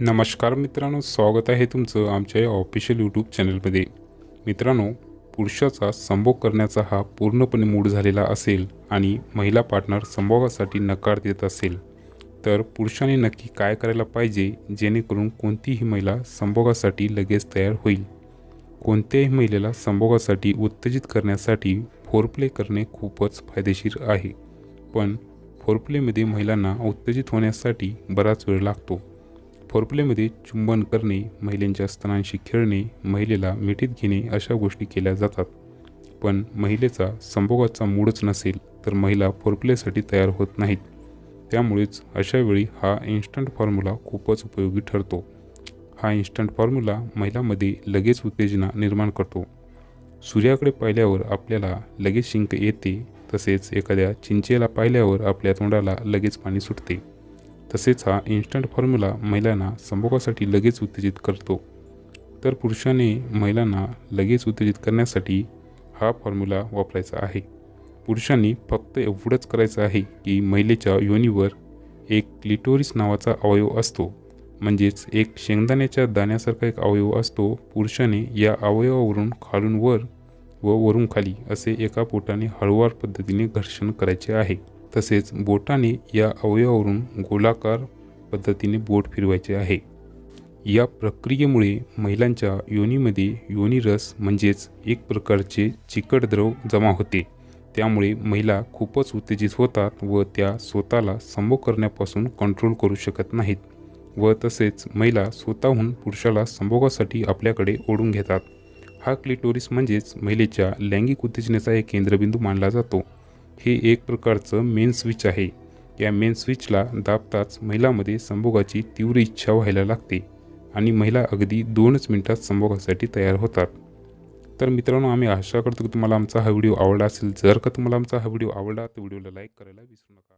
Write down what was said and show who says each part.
Speaker 1: नमस्कार मित्रांनो स्वागत आहे तुमचं आमच्या या ऑफिशियल यूट्यूब चॅनलमध्ये मित्रांनो पुरुषाचा संभोग करण्याचा हा पूर्णपणे मूड झालेला असेल आणि महिला पार्टनर संभोगासाठी नकार देत असेल तर पुरुषाने नक्की काय करायला पाहिजे जेणेकरून कोणतीही महिला संभोगासाठी लगेच तयार होईल? कोणत्याही महिलेला संभोगासाठी उत्तेजित करण्यासाठी फोरप्ले करणे खूपच फायदेशीर आहे पण फोरप्लेमध्ये महिलांना उत्तेजित होण्यासाठी बराच वेळ लागतो. फोरप्लेमध्ये चुंबन करणे महिलेंच्या स्तनांशी खेळणे महिलेला मिठीत घेणे अशा गोष्टी केल्या जातात. पण महिलेचा संभोगाचा मूडच नसेल तर महिला फोरप्लेसाठी तयार होत नाहीत. त्यामुळेच अशा वेळी हा इन्स्टंट फॉर्म्युला खूपच उपयोगी ठरतो. हा इन्स्टंट फॉर्म्युला महिलांमध्ये लगेच उत्तेजना निर्माण करतो. सूर्याकडे पाहिल्यावर आपल्याला लगेच शिंक येते तसेच एखाद्या चिंचेला पाहिल्यावर आपल्या तोंडाला लगेच पाणी सुटते. तसेच हा इन्स्टंट फॉर्म्युला महिलांना संभोगासाठी लगेच उत्तेजित करतो. तर पुरुषाने महिलांना लगेच उत्तेजित करण्यासाठी हा फॉर्म्युला वापरायचा आहे. पुरुषांनी फक्त एवढंच करायचं आहे की महिलेच्या योनीवर एक क्लिटोरिस नावाचा अवयव असतो. म्हणजेच एक शेंगदाण्याच्या दाण्यासारखा एक अवयव असतो. पुरुषाने या अवयवावरून खालून वर व वरून खाली असे एका पोटाने हळूवार पद्धतीने घर्षण करायचे आहे. तसेच बोटाने या अवयवावरून गोलाकार पद्धतीने बोट फिरवायचे आहे. या प्रक्रियेमुळे महिलांच्या योनीमध्ये योनीरस म्हणजेच एक प्रकारचे चिकट द्रव जमा होते. त्यामुळे महिला खूपच उत्तेजित होतात व त्या स्वतःला संभोग करण्यापासून कंट्रोल करू शकत नाहीत व तसेच महिला स्वतःहून पुरुषाला संभोगासाठी आपल्याकडे ओढून घेतात. हा क्लिटोरिस म्हणजेच महिलेच्या लैंगिक उत्तेजनेचा एक केंद्रबिंदू मानला जातो. हे एक प्रकारचं मेन स्विच आहे. या मेन स्विचला दाबताच महिलामध्ये संभोगाची तीव्र इच्छा व्हायला लागते आणि महिला अगदी दोनच मिनिटात संभोगासाठी तयार होतात. तर मित्रांनो आम्ही आशा करतो की तुम्हाला आमचा हा व्हिडिओ आवडला असेल. जर का तुम्हाला आमचा हा व्हिडिओ आवडला तर व्हिडिओला लाईक करायला विसरू नका.